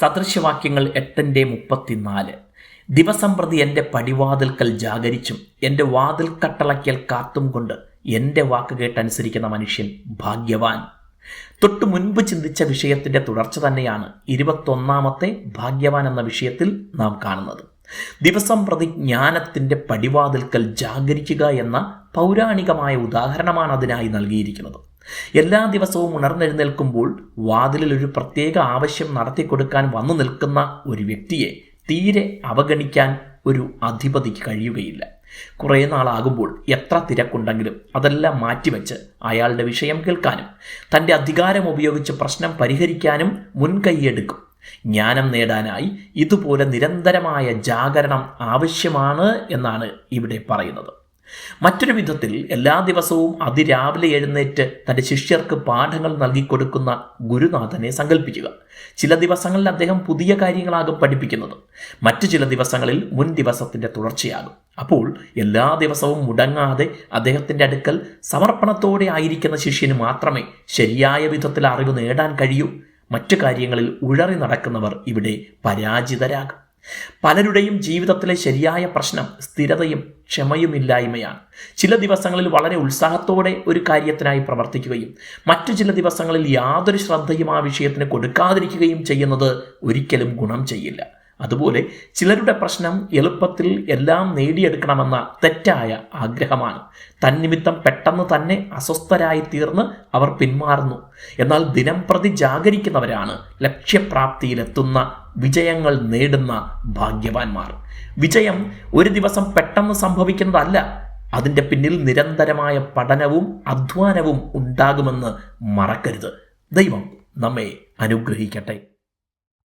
സദൃശവാക്യങ്ങൾ എട്ടിന്റെ മുപ്പത്തിനാല്. ദിവസം പ്രതി എന്റെ പടിവാതിൽക്കൽ ജാഗരിച്ചും എന്റെ വാതിൽ കട്ടളയ്ക്കൽ കാത്തും കൊണ്ട് എന്റെ വാക്ക് കേട്ടനുസരിക്കുന്ന മനുഷ്യൻ ഭാഗ്യവാൻ. തൊട്ടു മുൻപ് ചിന്തിച്ച വിഷയത്തിന്റെ തുടർച്ച തന്നെയാണ് ഇരുപത്തൊന്നാമത്തെ ഭാഗ്യവാൻ എന്ന വിഷയത്തിൽ നാം കാണുന്നത്. ദിവസം പ്രതി ജ്ഞാനത്തിന്റെ പടിവാതിൽക്കൽ ജാഗരിക്കുക എന്ന പൗരാണികമായ ഉദാഹരണമാണ് അതിനായി നൽകിയിരിക്കുന്നത്. എല്ലാ ദിവസവും ഉണർന്നെഴുന്നേൽക്കുമ്പോൾ വാതിലിൽ ഒരു പ്രത്യേക ആവശ്യം നടത്തിക്കൊടുക്കാൻ വന്നു നിൽക്കുന്ന ഒരു വ്യക്തിയെ തീരെ അവഗണിക്കാൻ ഒരു അധിപതിക്ക് കഴിയുകയില്ല. കുറേ നാളാകുമ്പോൾ എത്ര തിരക്കുണ്ടെങ്കിലും അതെല്ലാം മാറ്റിവെച്ച് അയാളുടെ വിഷയം കേൾക്കാനും തന്റെ അധികാരം ഉപയോഗിച്ച് പ്രശ്നം പരിഹരിക്കാനും മുൻകൈയെടുക്കും. ജ്ഞാനം നേടാനായി ഇതുപോലെ നിരന്തരമായ ജാഗരണം ആവശ്യമാണ് എന്നാണ് ഇവിടെ പറയുന്നത്. മറ്റൊരു വിധത്തിൽ എല്ലാ ദിവസവും അതിരാവിലെ എഴുന്നേറ്റ് തന്റെ ശിഷ്യർക്ക് പാഠങ്ങൾ നൽകിക്കൊടുക്കുന്ന ഗുരുനാഥനെ സങ്കല്പിക്കുക ചില ദിവസങ്ങളിൽ അദ്ദേഹം പുതിയ കാര്യങ്ങളാകും പഠിപ്പിക്കുന്നത് മറ്റു ചില ദിവസങ്ങളിൽ മുൻ ദിവസത്തിന്റെ തുടർച്ചയാകും. അപ്പോൾ എല്ലാ ദിവസവും മുടങ്ങാതെ അദ്ദേഹത്തിന്റെ അടുക്കൽ സമർപ്പണത്തോടെ ആയിരിക്കുന്ന ശിഷ്യന് മാത്രമേ ശരിയായ വിധത്തിൽ അറിവ് നേടാൻ കഴിയൂ. മറ്റു കാര്യങ്ങളിൽ ഉഴറി നടക്കുന്നവർ ഇവിടെ പരാജിതരാകും. പലരുടെയും ജീവിതത്തിലെ ശരിയായ പ്രശ്നം സ്ഥിരതയും ക്ഷമയുമില്ലായ്മയാണ്. ചില ദിവസങ്ങളിൽ വളരെ ഉത്സാഹത്തോടെ ഒരു കാര്യത്തിനായി പ്രവർത്തിക്കുകയും മറ്റു ചില ദിവസങ്ങളിൽ യാതൊരു ശ്രദ്ധയും ആ വിഷയത്തിന് കൊടുക്കാതിരിക്കുകയും ചെയ്യുന്നത് ഒരിക്കലും ഗുണം ചെയ്യില്ല. അതുപോലെ ചിലരുടെ പ്രശ്നം എളുപ്പത്തിൽ എല്ലാം നേടിയെടുക്കണമെന്ന തെറ്റായ ആഗ്രഹമാണ്. തന്നിമിത്തം പെട്ടെന്ന് തന്നെ അസ്വസ്ഥരായി തീർന്ന് അവർ പിന്മാറുന്നു. എന്നാൽ ദിനം പ്രതി ജാഗരിക്കുന്നവരാണ് ലക്ഷ്യപ്രാപ്തിയിലെത്തുന്ന വിജയങ്ങൾ നേടുന്ന ഭാഗ്യവാന്മാർ. വിജയം ഒരു ദിവസം പെട്ടെന്ന് സംഭവിക്കുന്നതല്ല. അതിന്റെ പിന്നിൽ നിരന്തരമായ പഠനവും അധ്വാനവും ഉണ്ടാകുമെന്ന് മറക്കരുത്. ദൈവം നമ്മെ അനുഗ്രഹിക്കട്ടെ.